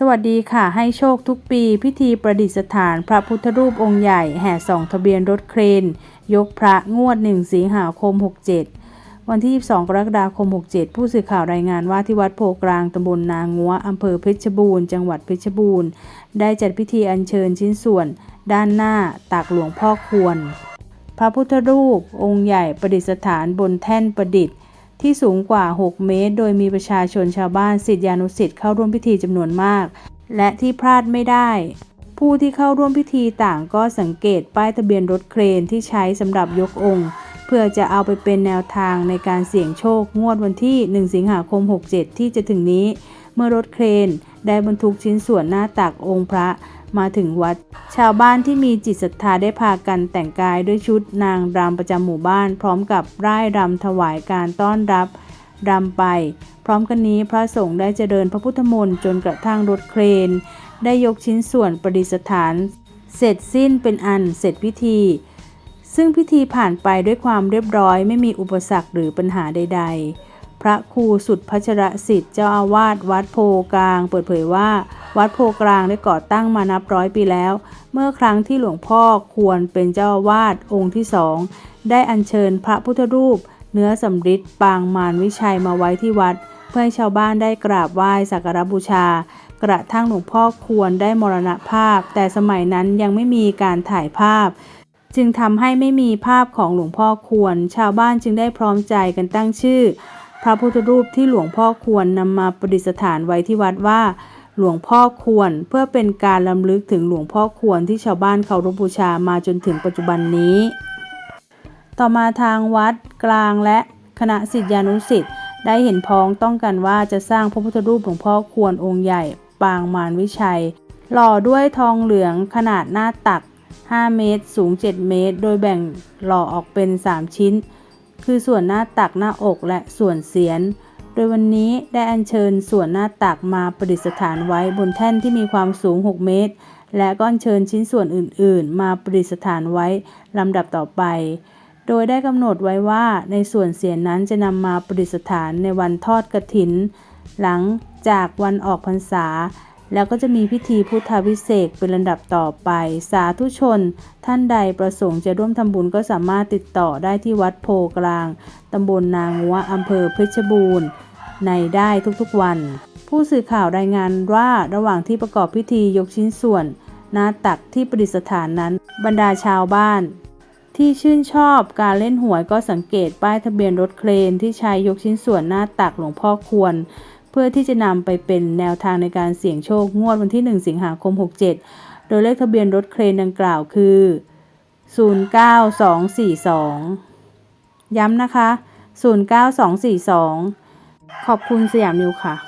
สวัสดีค่ะ ให้โชคทุกปี พิธีประดิษฐานพระพุทธรูปองค์ใหญ่แห่สองทะเบียนรถเครน ยกพระงวด 1 สิงหาคม 67 วันที่ 22 กรกฎาคม 67 ผู้สื่อข่าวรายงานว่าที่วัดโพกลางตำบลนางัวอำเภอเพชรบูรณ์ จังหวัดเพชรบูรณ์ ได้จัดพิธีอัญเชิญชิ้นส่วน ด้านหน้าตักหลวงพ่อควร พระพุทธรูป องค์ใหญ่ประดิษฐานบนแท่นประดิษฐ์ ที่สูงกว่า 6 เมตร โดยมีประชาชนชาวบ้านศิษยานุศิษย์เข้าร่วมพิธีจำนวนมาก และที่พลาดไม่ได้ ผู้ที่เข้าร่วมพิธีต่างก็สังเกตป้ายทะเบียนรถเครนที่ใช้สำหรับยกองค์ เพื่อจะเอาไปเป็นแนวทางในการเสี่ยงโชคงวดวันที่ 1 สิงหาคม 67 ที่จะถึงนี้ เมื่อรถเครนได้บรรทุกชิ้นส่วนหน้าตักองค์พระ มาถึงวัด ชาวบ้านที่มีจิตศรัทธาได้พากันแต่งกายด้วยชุดนางรำประจำหมู่บ้าน พร้อมกับร่ายรำถวายการต้อนรับรำไป พร้อมกันนี้พระสงฆ์ได้เจริญพระพุทธมนต์จนกระทั่งรถเครน ได้ยกชิ้นส่วนประดิษฐาน เสร็จสิ้นเป็นอันเสร็จพิธี ซึ่งพิธีผ่านไปด้วยความเรียบร้อยไม่มีอุปสรรคหรือปัญหาใด ๆ พระครูสุดพัชรสิทธิ์เจ้าอาวาสวัดโพกลาง เปิดเผยว่า วัดโพกลางได้ก่อตั้งมานับร้อยปีแล้ว เมื่อครั้งที่หลวงพ่อควรเป็นเจ้าอาวาสองค์ที่สองได้อัญเชิญพระพุทธรูป เนื้อสำริดปางมารวิชัยมาไว้ที่วัด เพื่อให้ชาวบ้านได้กราบไหว้สักการบูชา กระทั่งหลวงพ่อควรได้มรณภาพ แต่สมัยนั้นยังไม่มีการถ่ายภาพจึงทำให้ไม่มีภาพของหลวงพ่อควร ชาวบ้านจึงได้พร้อมใจกันตั้งชื่อ พระพุทธรูปที่หลวงพ่อควรนำมาประดิษฐานไว้ที่วัดว่า หลวงพ่อควรเพื่อเป็นการลำลึกถึงหลวงพ่อควรที่ชาวบ้านเคารพบูชามาจนถึงปัจจุบันนี้ ต่อมาทางวัดกลางและคณะศิษยานุศิษย์ได้เห็นพ้องต้องกันว่าจะสร้างพระพุทธรูปหลวงพ่อควรองค์ใหญ่ ปางมารวิชัย หล่อด้วยทองเหลืองขนาดหน้าตัก 5 เมตร สูง 7 เมตร โดยแบ่งหล่อออกเป็น 3 ชิ้น คือส่วนหน้าตักหน้าอกและส่วนเสียน โดยวันนี้ได้อัญเชิญส่วนหน้าตักมาประดิษฐานไว้บนแท่นที่มีความสูง 6 เมตร และก็อัญเชิญชิ้นส่วนอื่น ๆ มาประดิษฐานไว้ลำดับต่อไป โดยได้กำหนดไว้ว่าในส่วนเสียนนั้นจะนำมาประดิษฐานในวันทอดกระถิน หลังจากวันออกพรรษา แล้วก็จะมีพิธีพุทธาพิเศษเป็นลำดับต่อไป สาธุชน ท่านใดประสงค์จะร่วมทำบุญก็สามารถติดต่อได้ที่วัดโพกลางตำบลนางงัวอำเภอเพชรบูรณ์ ในได้ทุกๆวัน ผู้สื่อข่าวรายงานว่าระหว่างที่ประกอบพิธียกชิ้นส่วนหน้าตักที่ประดิษฐานนั้น บรรดาชาวบ้าน ที่ชื่นชอบการเล่นหวยก็สังเกตป้ายทะเบียนรถเครนที่ใช้ยกชิ้นส่วนหน้าตักหลวงพ่อควร พื่อที่จะนำไปเป็นแนวทางในการเสี่ยงโชคงวดวันที่ 1 สิงหาคม 67 โดยเลขทะเบียนรถเครนดังกล่าวคือ 09242 ย้ำนะคะ 09242 ขอบคุณสยามนิวค่ะ